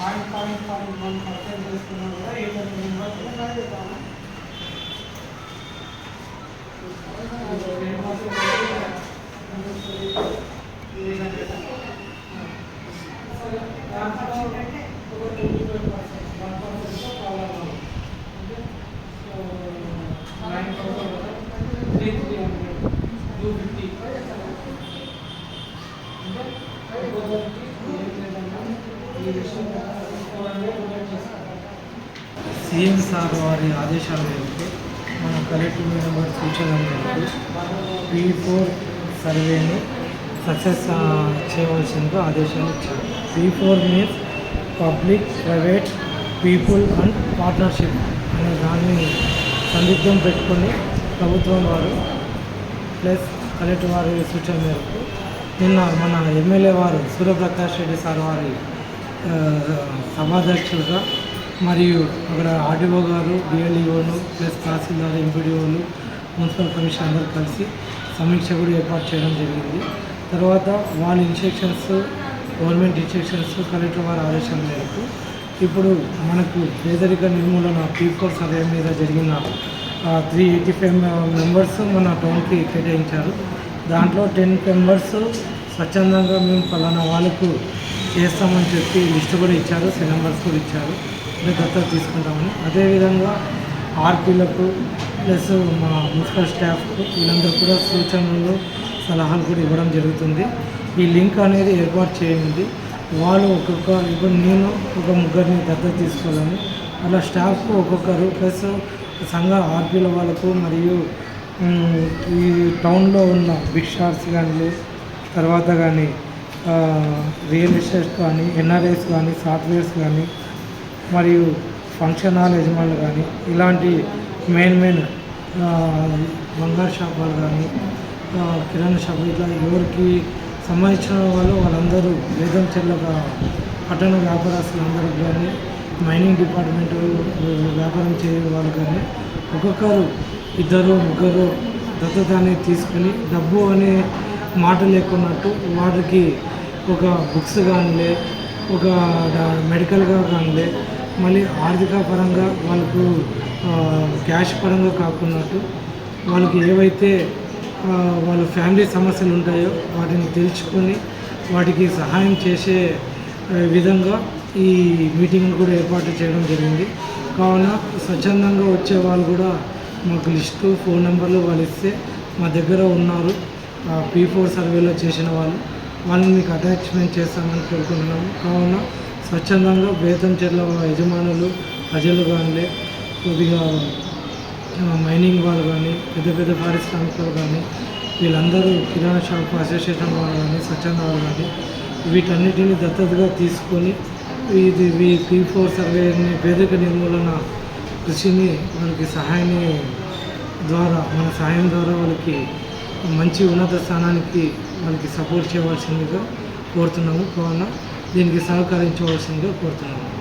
Point point point one percent చేసుకున్నా కూడా eight hundred members CM sir వారి ఆదేశాల మేరకు మన కలెక్టర్ మేడం వారి సూచనల మేరకు పీ ఫోర్ సర్వేను సక్సెస్ చేయవలసిందిగా ఆదేశాలు ఇచ్చారు. P four means public private people and partnership అనే దాన్ని సందిగ్ధం పెట్టుకొని ప్రభుత్వం వారు ప్లస్ కలెక్టర్ వారి సూచన మేరకు నిన్న మన ఎమ్మెల్యే వారు సూర్యప్రకాష్ రెడ్డి సార్ వారి ఆ, సభాధ్యక్షులుగా మరియు అక్కడ ఆర్డీఓ గారు డిఎల్ఈఓలు ప్లస్ తహసీల్దార్ ఎంపీడీఓలు మున్సిపల్ కమిషన్ అందరూ కలిసి సమీక్ష కూడా ఏర్పాటు చేయడం జరిగింది. తర్వాత వాళ్ళ ఇన్స్ట్రక్షన్స్ గవర్నమెంట్ ఇన్స్ట్రక్షన్స్ కలెక్టర్ వారి ఆదేశాల మేరకు ఇప్పుడు మనకు పేదరిక నిర్మూలన పీపుల్ సర్వే మీద జరిగిన త్రీ ఎయిటీ ఫైవ్ మెంబర్స్ మన టౌన్కి కేటాయించారు. దాంట్లో టెన్ మెంబర్స్ స్వచ్ఛందంగా మేము పలానా వాళ్ళకు చేస్తామని చెప్పి లిస్ట్ కూడా ఇచ్చారు సెల్ నెంబర్స్ కూడా ఇచ్చారు. దత్తత తీసుకుంటామని. అదేవిధంగా ఆర్పీలకు ప్లస్ మా మున్సిపల్ స్టాఫ్కు వీళ్ళందరూ కూడా సూచనలు సలహాలు కూడా ఇవ్వడం జరుగుతుంది. ఈ లింక్ అనేది ఏర్పాటు చేయండి. వాళ్ళు ఒక్కొక్క ఇప్పుడు నేను ఒక ముగ్గురిని దత్తత తీసుకోవాలని. అలా స్టాఫ్కు ఒక్కొక్కరు ప్లస్ సంఘ ఆర్పీల వాళ్ళకు మరియు ఈ టౌన్లో ఉన్న బిగ్ షాప్స్ కానీ తర్వాత కానీ రియల్ ఎస్టేట్ కానీ ఎన్ఆర్ఐస్ కానీ సాఫ్ట్వేర్స్ కానీ మరియు ఫంక్షన్ హాల్ యజమానులు కానీ ఇలాంటి మెయిన్ మెయిన్ బంగారు షాపులు కానీ కిరాణా షాపులు ఇట్లా ఎవరికి సంబంధించిన వాళ్ళు వాళ్ళందరూ వేదం చెల్లక పట్టణ వ్యాపారస్తులు వ్యాపారస్తులందరూ కానీ మైనింగ్ డిపార్ట్మెంట్ వ్యాపారం చేయ వాళ్ళు కానీ ఒక్కొక్కరు ఇద్దరు ముగ్గురు దత్తత అనేది తీసుకుని డబ్బు అనే మాట లేకున్నట్టు వాటికి ఒక బుక్స్ కానిలే ఒక మెడికల్గా కానిలే మళ్ళీ ఆర్థిక పరంగా వాళ్ళకు క్యాష్ పరంగా కాకున్నట్టు వాళ్ళకి ఏవైతే వాళ్ళ ఫ్యామిలీ సమస్యలు ఉంటాయో వాటిని తెలుసుకొని వాటికి సహాయం చేసే విధంగా ఈ మీటింగ్ను కూడా ఏర్పాటు చేయడం జరిగింది. కావున స్వచ్ఛందంగా వచ్చే వాళ్ళు కూడా మాకు లిస్టు ఫోన్ నెంబర్లు వాళ్ళు ఇస్తే మా దగ్గర ఉన్నారు. పీ ఫోర్ సర్వేలో చేసిన వాళ్ళు. వాళ్ళని మీకు అటాచ్మెంట్ చేస్తామని కోరుకుంటున్నాము కావున స్వచ్ఛందంగా బేతం చెట్ల యజమానులు ప్రజలు కానీ కొద్దిగా మైనింగ్ వాళ్ళు కానీ పెద్ద పెద్ద పారిశ్రామికులు కానీ వీళ్ళందరూ కిరాణా షాప్ అసోసియేషన్ వాళ్ళు కానీ స్వచ్ఛంద వాళ్ళు కానీ వీటన్నిటిని దత్తతగా తీసుకొని ఇది పీ ఫోర్ సర్వేని పేదరిక నిర్మూలన కృషిని వాళ్ళకి సహాయాన్ని ద్వారా మన సహాయం ద్వారా వాళ్ళకి మంచి ఉన్నత స్థానానికి మనకి సపోర్ట్ చేయవలసిందిగా కోరుతున్నాము. కావున దీనికి సహకరించవలసిందిగా కోరుతున్నాము.